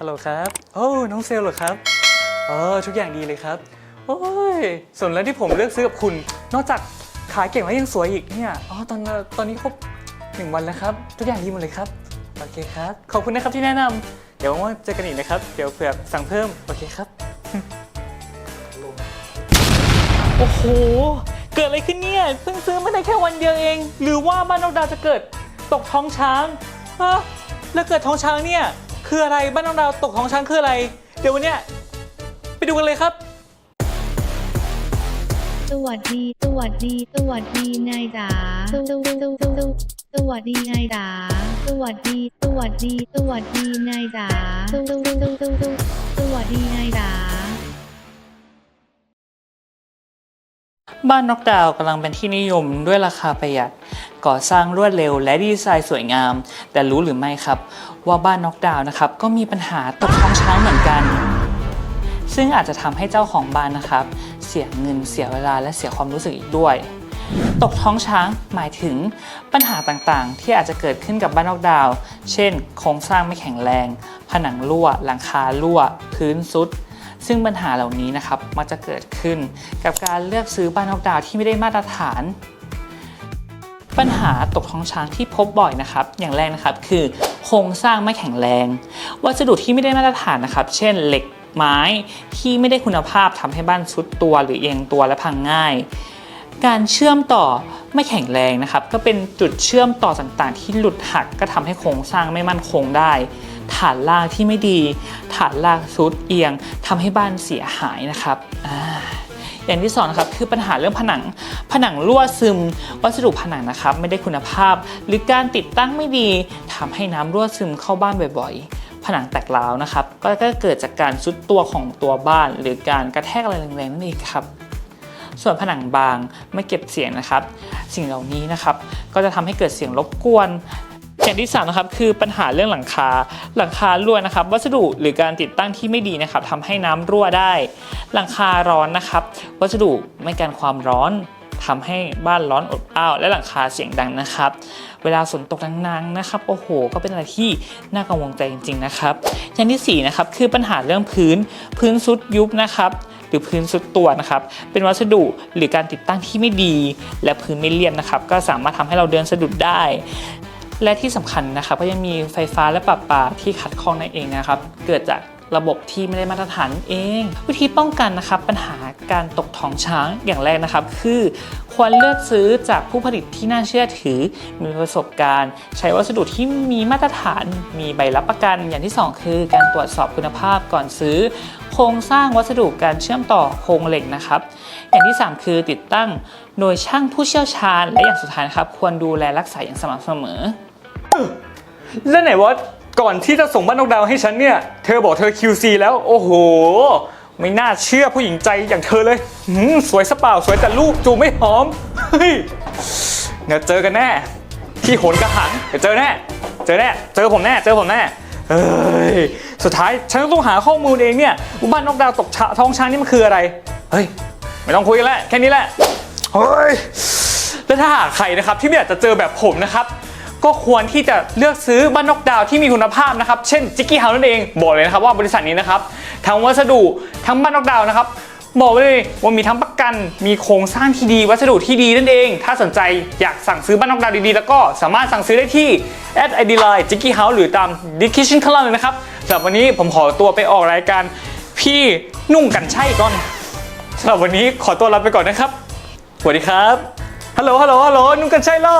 ฮัลโหลครับ โอ้ น้องเซลล์เหรอครับ เออ ทุกอย่างดีเลยครับ โอ้ยส่วนแล้วที่ผมเลือกซื้อกับคุณ นอกจากขายเก่งแล้วยังสวยอีกเนี่ย อ๋อ ตอนตอนนี้ครบหนึ่งวันแล้วครับ ทุกอย่างดีหมดเลยครับ โอเคครับ ขอบคุณนะครับที่แนะนำเดี๋ยวว่างเจอกันอีกนะครับ เดี๋ยวเผื่อสั่งเพิ่ม โอเคครับ โอ้โห เกิดอะไรขึ้นเนี่ย เพิ่งซื้อมาได้แค่วันเดียวเอง หรือว่าบ้านนอกดาวจะเกิดตกท้องช้างฮะแล้วเกิดท้องช้างเนี่ย คืออะไรบ้านนอกดาวตกท้องช้างคืออะไร เดี๋ยววันเนี้ยไปดูกันเลยครับ สวัสดี สวัสดี สวัสดีนายจ๋าสวสวสวสวสวัสดีนายจ๋า สวัสดี สวัสดี สวัสดีนายจ๋าสวสวสวสวสวสวัสดีนายจ๋า บ้านน็อกดาวน์กำลังเป็นที่นิยมด้วยราคาประหยัด ก่อสร้างรวดเร็วและดีไซน์สวยงาม แต่รู้หรือไม่ครับ ว่าบ้านน็อกดาวน์นะครับก็มีปัญหาตกท้องช้างเหมือนกัน ซึ่งอาจจะทำให้เจ้าของบ้านนะครับ เสียเงินเสียเวลาและเสียความรู้สึกอีกด้วย ตกท้องช้างหมายถึงปัญหาต่างๆ ที่อาจจะเกิดขึ้นกับบ้านนอกดาว เช่น โครงสร้างไม่แข็งแรง ผนังรั่ว หลังคารั่ว พื้นซุดซึ่งปัญหาเหล่านี้นะครับมักจะเกิดขึ้นกับการเลือกซื้อบ้านนอกดาวที่ไม่ได้มาตรฐาน ปัญหาตกท้องช้างที่พบบ่อยนะครับ อย่างแรกนะครับคือโครงสร้างไม่แข็งแรง วัสดุที่ไม่ได้มาตรฐานนะครับ เช่นเหล็กไม้ที่ไม่ได้คุณภาพทำให้บ้านซุดตัวหรือเอียงตัวและพังง่าย การเชื่อมต่อไม่แข็งแรงนะครับ ก็เป็นจุดเชื่อมต่อต่างๆ ที่หลุดหักก็ทำให้โครงสร้างไม่มั่นคงได้ ฐานรากที่ไม่ดี ฐานรากซุดเอียงทำให้บ้านเสียหายนะครับอ่า อย่างที่สองนะครับคือปัญหาเรื่องผนัง ผนังรั่วซึม วัสดุผนังนะครับไม่ได้คุณภาพ หรือการติดตั้งไม่ดีทำให้น้ำรั่วซึมเข้าบ้านบ่อยๆ ผนังแตกร้าวนะครับก็ก็เกิดจากการซุดตัวของตัวบ้าน หรือการกระแทกอะไรแรงๆนั่นเองครับส่วนผนังบางไม่เก็บเสียงนะครับ สิ่งเหล่านี้นะครับ ก็จะทำให้เกิดเสียงรบกวน อย่างที่สามนะครับคือปัญหาเรื่องหลังคา หลังคารั่วนะครับ วัสดุหรือการติดตั้งที่ไม่ดีนะครับทำให้น้ำรั่วได้ หลังคาร้อนนะครับ วัสดุไม่กันความร้อนทำให้บ้านร้อนอบอ้าว และหลังคาเสียงดังนะครับ เวลาฝนตกดังๆนะครับ โอ้โห ก็เป็นอะไรที่น่ากังวลใจจริง ๆ นะครับ อย่างที่สี่นะครับคือปัญหาเรื่องพื้น พื้นซุดยุบนะครับ หรือพื้นสุดตัวนะครับ เป็นวัสดุหรือการติดตั้งที่ไม่ดี และพื้นไม่เรียบนะครับ ก็สามารถทำให้เราเดินสะดุดได้ และที่สำคัญนะครับก็ยังมีไฟฟ้าและปรับปาที่ขัดข้องนั่นเองนะครับ เกิดจาก ระบบที่ไม่ได้มาตรฐานเอง วิธีป้องกันนะครับปัญหาการตกท้องช้างอย่างแรกนะครับ คือควรเลือกซื้อจากผู้ผลิตที่น่าเชื่อถือ มีประสบการณ์ ใช้วัสดุที่มีมาตรฐาน มีใบรับประกัน อย่างที่สองคือการตรวจสอบคุณภาพก่อนซื้อ โครงสร้างวัสดุการเชื่อมต่อโครงเหล็กนะครับ อย่างที่ 3 คือติดตั้งโดยช่างผู้เชี่ยวชาญ และอย่างสุดท้ายครับ ควรดูแลรักษาอย่างสม่ำเสมอแล้วไหนว่า ก่อนที่จะส่งบ้านนอกดาวให้ฉันเนี่ย เธอบอกเธอ QC แล้ว โอ้โห ไม่น่าเชื่อผู้หญิงใจอย่างเธอเลยหืมสวยสเปล่าสวยแต่ลูกจูไม่หอม เฮ้ยเดี๋ยวเจอกันแน่ ที่โหนกระหังเดี๋ยวเจอแน่ เจอแน่ เจอผมแน่ เจอผมแน่เฮ้ย สุดท้ายฉันก็ต้องหาข้อมูลเองเนี่ยว่าบ้านนอกดาวตกชะท้องช้างนี่มันคืออะไร เฮ้ย ไม่ต้องคุยกันแล้วแค่นี้แหละ เฮ้ย แล้วถ้าหากใครนะครับที่ไม่อยากจะเจอแบบผมนะครับ ก็ควรที่จะเลือกซื้อบ้านนกดาวที่มีคุณภาพนะครับ เช่นจิกกี้เฮานั่นเองบอกเลยนะครับว่าบริษัทนี้นะครับทั้งวัสดุทั้งบ้านนกดาวนะครับบอกเลยว่ามีทั้งประกัน มีโครงสร้างที่ดี วัสดุที่ดีนั่นเอง ถ้าสนใจอยากสั่งซื้อบ้านนอกดาวดีๆ แล้วก็สามารถสั่งซื้อได้ที่แอดไอดีไลน์จิกกี้เฮาหรือตามดิคิชั่นข้างล่างเลยนะครับสำหรับวันนี้ผมขอตัวไปออกรายการพี่นุ่งกันใช่ก่อนสำหรับวันนี้ขอตัวลาไปก่อนนะครับสวัสดีครับฮัลโหลฮัลโหลฮัลโหลนุ่งกันใช่เหรอ